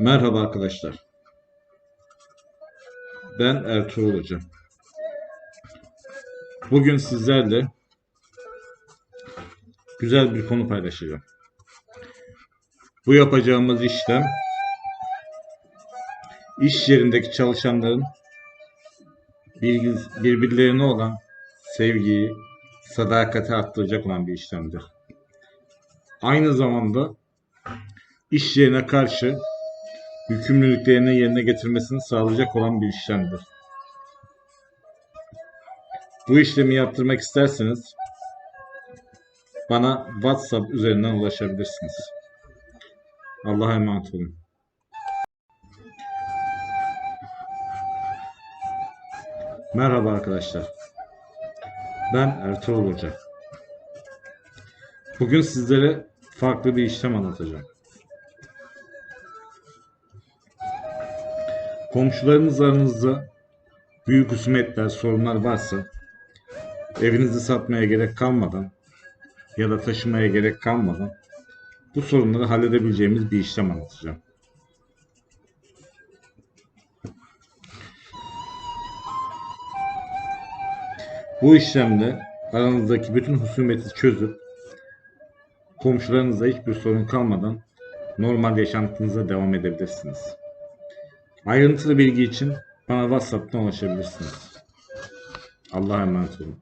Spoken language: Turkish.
Merhaba arkadaşlar. Ben Ertuğrul Hoca. Bugün sizlerle güzel bir konu paylaşacağım. Bu yapacağımız işlem iş yerindeki çalışanların birbirlerine olan sevgiyi, sadakati arttıracak olan bir işlemdir. Aynı zamanda iş yerine karşı yükümlülüklerini yerine getirmesini sağlayacak olan bir işlemdir. Bu işlemi yaptırmak isterseniz bana WhatsApp üzerinden ulaşabilirsiniz. Allah'a emanet olun. Merhaba arkadaşlar. Ben Ertuğrul Hoca. Bugün sizlere farklı bir işlem anlatacağım. Komşularınız aranızda büyük husumetler, sorunlar varsa evinizi satmaya gerek kalmadan ya da taşımaya gerek kalmadan bu sorunları halledebileceğimiz bir işlem anlatacağım. Bu işlemle aranızdaki bütün husumeti çözüp komşularınızla hiçbir sorun kalmadan normal yaşantınıza devam edebilirsiniz. Ayrıntılı bilgi için bana WhatsApp'tan ulaşabilirsiniz. Allah'a emanet olun.